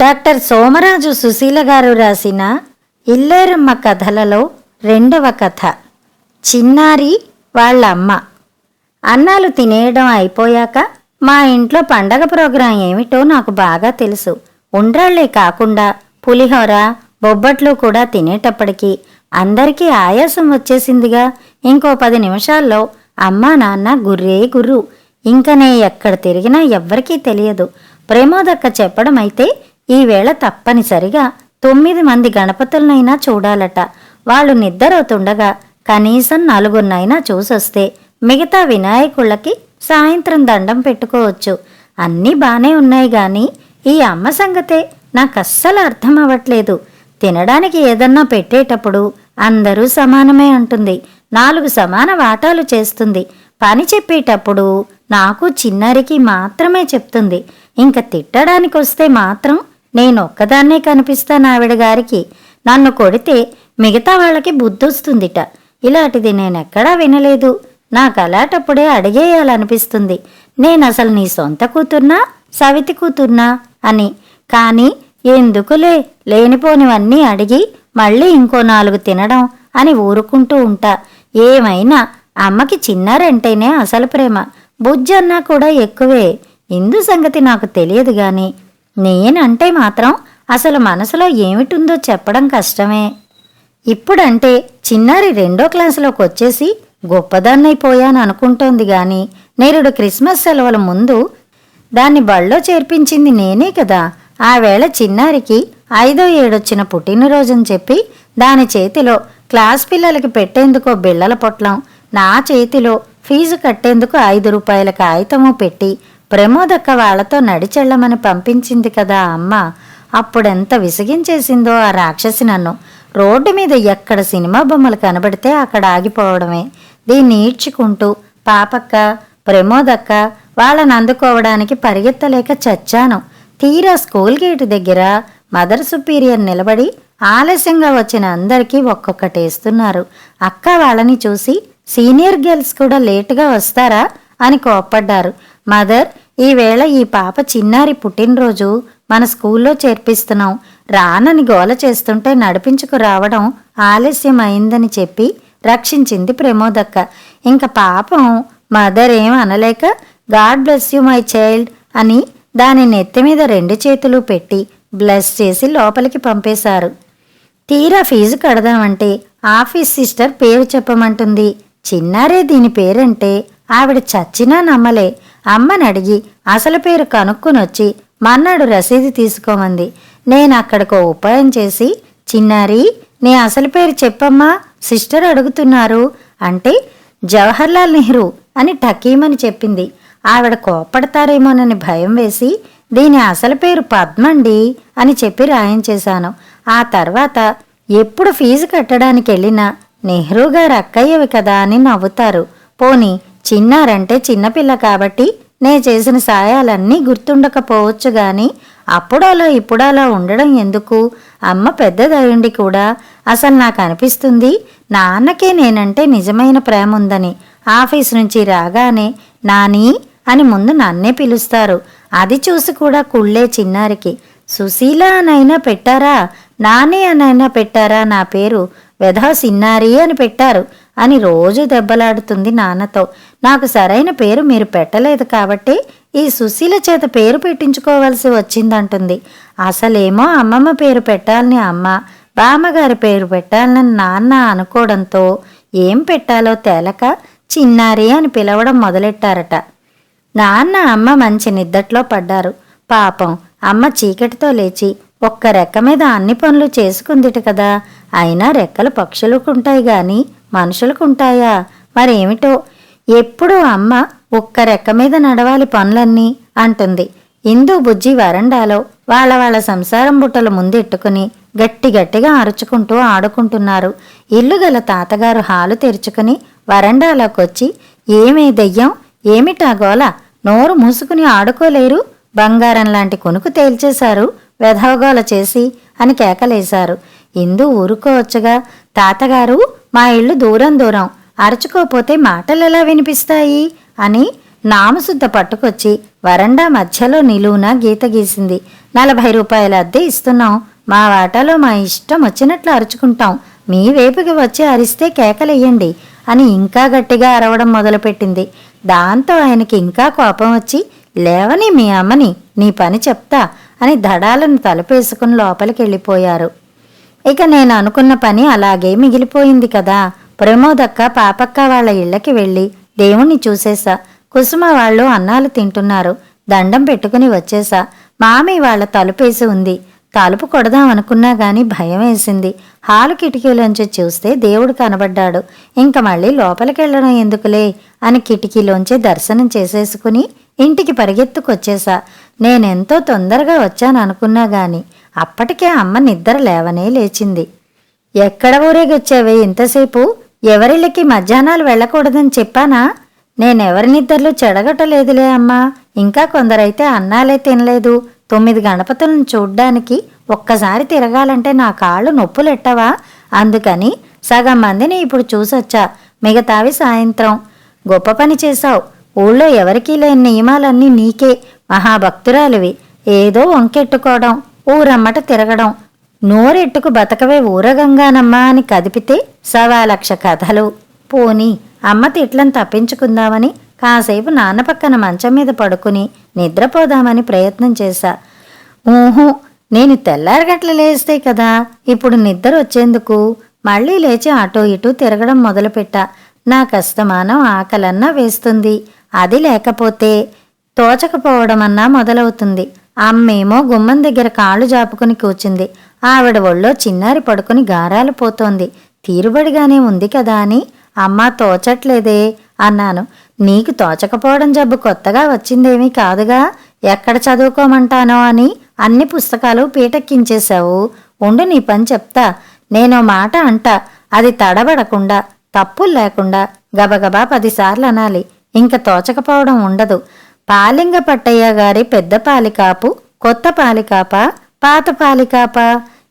Doctor Somaraju Susheela గారు రాసిన ఇల్లేరమ్మ కథలలో రెండవ కథ. చిన్నారి వాళ్ళ అమ్మ అన్నాలు తినేయడం అయిపోయాక మా ఇంట్లో పండగ ప్రోగ్రాం ఏమిటో నాకు బాగా తెలుసు. ఉండ్రాళ్ళే కాకుండా పులిహోర బొబ్బట్లు కూడా తినేటప్పటికీ అందరికీ ఆయాసం వచ్చేసిందిగా. ఇంకో పది నిమిషాల్లో అమ్మా నాన్న గుర్రే గుర్రు. ఇంకనే ఎక్కడ తిరిగినా ఎవ్వరికీ తెలియదు. ప్రేమోదక్క చెప్పడం అయితే ఈవేళ తప్పనిసరిగా తొమ్మిది మంది గణపతులనైనా చూడాలట. వాళ్ళు నిద్రవుతుండగా కనీసం నలుగురినైనా చూసొస్తే మిగతా వినాయకుళ్ళకి సాయంత్రం దండం పెట్టుకోవచ్చు. అన్నీ బానే ఉన్నాయి గాని ఈ అమ్మ సంగతే నాకు అస్సలు అర్థం అవ్వట్లేదు తినడానికి ఏదన్నా పెట్టేటప్పుడు అందరూ సమానమే అంటుంది. నాలుగు సమాన వాటాలు చేస్తుంది. పని చెప్పేటప్పుడు నాకు చిన్నారికి మాత్రమే చెప్తుంది. ఇంక తిట్టడానికి వస్తే మాత్రం నేను ఒక్కదాన్నే కనిపిస్తాను ఆవిడ గారికి. నన్ను కొడితే మిగతా వాళ్ళకి బుద్ధొస్తుందిట. ఇలాంటిది నేనెక్కడా వినలేదు. నాకు అలాటప్పుడే అడిగేయాలనిపిస్తుంది. నేను అసలు నీ సొంత కూతుర్నా? సవితి కూతుర్నా? అని. కానీ ఎందుకులే లేనిపోనివన్నీ అడిగి మళ్ళీ ఇంకో నాలుగు తినడం అని ఊరుకుంటూ ఉంటా. ఏమైనా అమ్మకి చిన్నారంటేనే అసలు ప్రేమ. బుజ్జన్నా కూడా ఎక్కువే. ఇందు సంగతి నాకు తెలియదు గాని. నేనంటే మాత్రం అసలు మనసులో ఏమిటుందో చెప్పడం కష్టమే. ఇప్పుడంటే చిన్నారి రెండో క్లాసులోకి వచ్చేసి గొప్పదాన్నైపోయాను అనుకుంటోంది గాని నేరుడు క్రిస్మస్ సెలవుల ముందు దాన్ని బళ్ళో చేర్పించింది నేనే కదా. ఆవేళ చిన్నారికి ఐదో ఏడొచ్చిన పుట్టినరోజని చెప్పి దాని చేతిలో క్లాస్ పిల్లలకి పెట్టేందుకో బిళ్ళల పొట్లం నా చేతిలో ఫీజు కట్టేందుకు ఐదు రూపాయల కాగితము పెట్టి ప్రమోదక్క వాళ్ళతో నడిచెళ్ళమని పంపించింది కదా అమ్మ. అప్పుడెంత విసిగించేసిందో ఆ రాక్షసి నన్ను. రోడ్డు మీద ఎక్కడ సినిమా బొమ్మలు కనబడితే అక్కడ ఆగిపోవడమే. దీన్ని ఈడ్చుకుంటూ పాపక్క ప్రమోదక్క వాళ్ళని అందుకోవడానికి పరిగెత్తలేక చచ్చాను. తీరా స్కూల్ గేటు దగ్గర మదర్ సుపీరియర్ నిలబడి ఆలస్యంగా వచ్చిన అందరికీ ఒక్కొక్కటేస్తున్నారు. అక్క వాళ్ళని చూసి సీనియర్ గర్ల్స్ కూడా లేటుగా వస్తారా? అని కోప్పడ్డారు. మదర్ ఈవేళ ఈ పాప చిన్నారి పుట్టినరోజు మన స్కూల్లో చేర్పిస్తున్నాం. రానని గోల చేస్తుంటే నడిపించుకు రావడం ఆలస్యం అయిందని చెప్పి రక్షించింది ప్రమోదక్క. ఇంక పాపం మదర్ ఏం అనలేక God bless you my child అని దాని నెత్తి మీద రెండు చేతులు పెట్టి బ్లెస్ చేసి లోపలికి పంపేశారు. తీరా ఫీజు కడదామంటే ఆఫీస్ సిస్టర్ పేరు చెప్పమంటుంది. చిన్నారే దీని పేరంటే ఆవిడ చచ్చినా నమ్మలే. అమ్మని అడిగి అసలు పేరు కనుక్కునొచ్చి మన్నాడు రసీదు తీసుకోమంది. నేను అక్కడికో ఉపాయం చేసి చిన్నారి నీ అసలు పేరు చెప్పమ్మా సిస్టర్ అడుగుతున్నారు అంటే జవహర్లాల్ నెహ్రూ అని టకీమని చెప్పింది. ఆవిడ కోపడతారేమోనని భయం వేసి దీని అసలు పేరు పద్మండి అని చెప్పి రాయించేశాను ఆ తర్వాత ఎప్పుడు ఫీజు కట్టడానికి వెళ్ళినా నెహ్రూ గారు అక్కయ్యవి కదా అని నవ్వుతారు. పోనీ చిన్నారంటే చిన్నపిల్ల కాబట్టి నే చేసిన సాయాలన్నీ గుర్తుండకపోవచ్చు గాని అప్పుడలా ఇప్పుడలా ఉండడం ఎందుకు? అమ్మ పెద్దదయుండి కూడా. అసలు నాకు అనిపిస్తుంది నాన్నకే నేనంటే నిజమైన ప్రేమ ఉందని ఆఫీస్ నుంచి రాగానే నాని అని ముందు నన్నే పిలుస్తారు. అది చూసి కూడా కుళ్ళే చిన్నారికి సుశీల అనైనా పెట్టారా? నాని అనైనా పెట్టారా? నా పేరు వెధా సిన్నారి అని పెట్టారు. అని రోజు దెబ్బలాడుతుంది నాన్నతో. నాకు సరైన పేరు మీరు పెట్టలేదు కాబట్టి ఈ సుశీల చేత పేరు పెట్టించుకోవాల్సి వచ్చిందంటుంది. అసలేమో అమ్మమ్మ పేరు పెట్టాలని అమ్మ బామ్మగారి పేరు పెట్టాలని నాన్న అనుకోవడంతో ఏం పెట్టాలో తేలక చిన్నారి అని పిలవడం మొదలెట్టారట. నాన్న అమ్మ మంచి నిద్దట్లో పడ్డారు. పాపం అమ్మ చీకటితో లేచి ఒక్క రెక్క మీద అన్ని పనులు చేసుకుందిట కదా. అయినా రెక్కలు పక్షులుకుంటాయి గాని మనుషులకుంటాయా? మరేమిటో? ఎప్పుడూ అమ్మ ఒక్క రెక్క మీద నడవాలి పనులన్నీ అంటుంది. ఇందు బుజ్జి వరండాలో వాళ్ళ వాళ్ళ సంసారం బుట్టలు ముందెట్టుకుని గట్టి గట్టిగా అరుచుకుంటూ ఆడుకుంటున్నారు. ఇల్లు గల తాతగారు హాలు తెరుచుకుని వరండాలోకొచ్చి ఏమే దెయ్యం? ఏమిటా గోల? నోరు మూసుకుని ఆడుకోలేరు? బంగారం లాంటి కొనుకు తేల్చేశారు? వెధవగోల చేసి అని కేకలేశారు. ఇందు ఊరుకోవచ్చుగా. తాతగారు మా ఇల్లు దూరం దూరం. అరుచుకోకపోతే మాటలు ఎలా వినిపిస్తాయి? అని నామశుద్ధ పట్టుకొచ్చి వరండా మధ్యలో నిలువున గీత గీసింది. నలభై రూపాయల అద్దె ఇస్తున్నాం. మా వాటాలో మా ఇష్టం వచ్చినట్లు అరుచుకుంటాం. మీ వైపుకి వచ్చి అరిస్తే కేకలెయ్యండి అని ఇంకా గట్టిగా అరవడం మొదలుపెట్టింది. దాంతో ఆయనకి ఇంకా కోపం వచ్చి లేవని మీ అమ్మని నీ పని చెప్తా అని దడాలను తలపేసుకుని లోపలికి వెళ్ళిపోయారు ఇక నేను అనుకున్న పని అలాగే మిగిలిపోయింది కదా. ప్రమోదక్క పాపక్క వాళ్ళ ఇళ్ళకి వెళ్ళి దేవుణ్ణి చూసేసా. కుసుమ వాళ్ళు అన్నాలు తింటున్నారు. దండం పెట్టుకుని వచ్చేసా. మామి వాళ్ళ తలుపేసి ఉంది. తలుపు కొడదాం అనుకున్నా గాని భయం వేసింది. హాలు కిటికీలోంచి చూస్తే దేవుడు కనబడ్డాడు. ఇంక మళ్ళీ లోపలికెళ్ళడం ఎందుకులే? అని కిటికీలోంచి దర్శనం చేసేసుకుని ఇంటికి పరిగెత్తుకొచ్చేసా. నేనెంతో తొందరగా వచ్చాను అనుకున్నా గాని అప్పటికే అమ్మ నిద్ర లేవనే లేచింది. ఎక్కడ ఊరేగొచ్చావే ఇంతసేపు? ఎవరిళ్ళకి మధ్యాహ్నాలు వెళ్ళకూడదని చెప్పానా? నేనెవరి నిద్రలు చెడగటలేదులే అమ్మా. ఇంకా కొందరైతే అన్నాలే తినలేదు. తొమ్మిది గణపతులను చూడ్డానికి ఒక్కసారి తిరగాలంటే నా కాళ్ళు నొప్పులెట్టవా? అందుకని సగం మందిని ఇప్పుడు చూసొచ్చా. మిగతావి సాయంత్రం. గొప్ప పని చేశావు. ఊళ్ళో ఎవరికీ లేని నియమాలన్నీ నీకే. మహాభక్తురాలివి. ఏదో వంకెట్టుకోవడం. ఊరమ్మట తిరగడం. నోరెట్టుకు బతకవే ఊరగంగానమ్మా అని కదిపితే సవా లక్ష కథలు. పోని అమ్మ తిట్లను తప్పించుకుందామని కాసేపు నాన్న పక్కన మంచం మీద పడుకుని నిద్రపోదామని ప్రయత్నం చేశా. ఊహు నేను తెల్లారగట్ల లేస్తే కదా ఇప్పుడు నిద్ర వచ్చేందుకు? మళ్ళీ లేచి అటో ఇటూ తిరగడం మొదలుపెట్టా. నా కష్టమానం ఆకలన్నా వేస్తుంది. అది లేకపోతే తోచకపోవడమన్నా మొదలవుతుంది. అమ్మేమో గుమ్మం దగ్గర కాళ్ళు జాపుకుని కూర్చుంది ఆవిడ ఒళ్ళో చిన్నారి పడుకుని గారాలు పోతోంది. తీరుబడిగానే ఉంది కదా అని అమ్మ తోచట్లేదే అన్నాను. నీకు తోచకపోవడం జబ్బు కొత్తగా వచ్చిందేమీ కాదుగా. ఎక్కడ చదువుకోమంటానో అని అన్ని పుస్తకాలు పీటెక్కించేశావు. ఉండు నీ పని చెప్తా. నేను మాట అంటా. అది తడబడకుండా తప్పులు లేకుండా గబగబా పదిసార్లు అనాలి. ఇంక తోచకపోవడం ఉండదు. పాలింగ పట్టయ్య గారి పెద్ద పాలికాపు కొత్త పాలికాప పాత పాలికాప?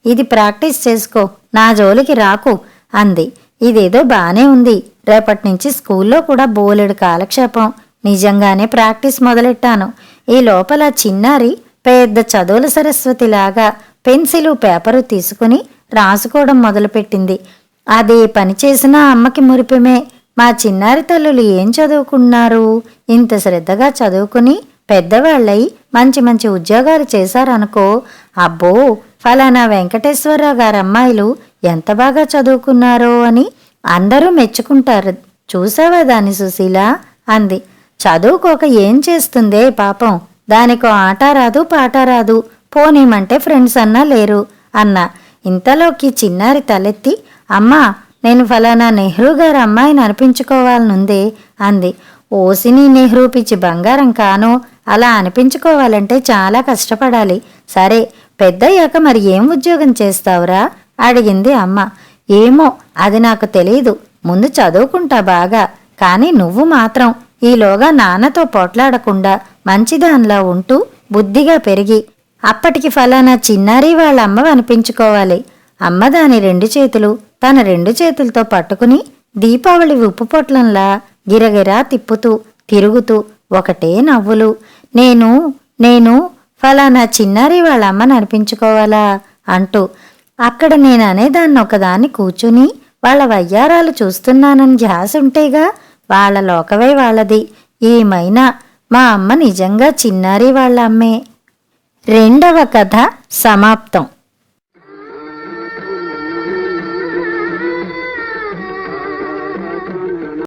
ఇది ప్రాక్టీస్ చేసుకో నా జోలికి రాకు అంది. ఇదేదో బానే ఉంది. రేపటి నుంచి స్కూల్లో కూడా బోలెడు కాలక్షేపం. నిజంగానే ప్రాక్టీస్ మొదలెట్టాను. ఈ లోపల చిన్నారి పెద్ద చదువుల సరస్వతిలాగా పెన్సిలు పేపరు తీసుకుని రాసుకోవడం మొదలుపెట్టింది. అది పని చేసిన అమ్మకి మురిపిమే. మా చిన్నారి తల్లులు ఏం చదువుకున్నారు? ఇంత శ్రద్ధగా చదువుకుని పెద్దవాళ్ళై మంచి మంచి ఉద్యోగాలు చేశారనుకో అబ్బో ఫలానా వెంకటేశ్వరరావు గారి అమ్మాయిలు ఎంత బాగా చదువుకున్నారో అని అందరూ మెచ్చుకుంటారు. చూసావా దాని సుశీల? అంది. చదువుకోక ఏం చేస్తుందే పాపం? దానికో ఆట రాదు పాట రాదు. పోనేమంటే ఫ్రెండ్స్ అన్నా లేరు అన్నా. ఇంతలోకి చిన్నారి తలెత్తి అమ్మా నేను ఫలానా నెహ్రూ గారి అమ్మాయిని అనిపించుకోవాలనుంది అంది. ఓసిని నెహ్రూ పిచ్చి బంగారం కాను అలా అనిపించుకోవాలంటే చాలా కష్టపడాలి. సరే పెద్దయ్యాక మరి ఏం ఉద్యోగం చేస్తావురా? అడిగింది అమ్మ. ఏమో అది నాకు తెలీదు. ముందు చదువుకుంటా బాగా. కానీ నువ్వు మాత్రం ఈలోగా నాన్నతో పోట్లాడకుండా మంచిదానిలా ఉంటూ బుద్ధిగా పెరిగి అప్పటికి ఫలానా చిన్నారి వాళ్ళ అమ్మ అనిపించుకోవాలి అమ్మ దాని రెండు చేతులు తన రెండు చేతులతో పట్టుకుని దీపావళి ఉప్పు పొట్లంలా గిరగిరా తిప్పుతూ తిరుగుతూ ఒకటే నవ్వులు. నేను నేను ఫలానా చిన్నారి వాళ్ళ అమ్మని అనిపించుకోవాలా? అంటూ అక్కడ నేను అనేదాన్ని ఒకదాన్ని కూర్చుని వాళ్ళ వయ్యారాలు చూస్తున్నానని ధ్యాస ఉంటేగా వాళ్ళ లోకవే వాళ్ళది. ఏమైనా మా అమ్మ నిజంగా చిన్నారి వాళ్ళ అమ్మే రెండవ కథ సమాప్తం.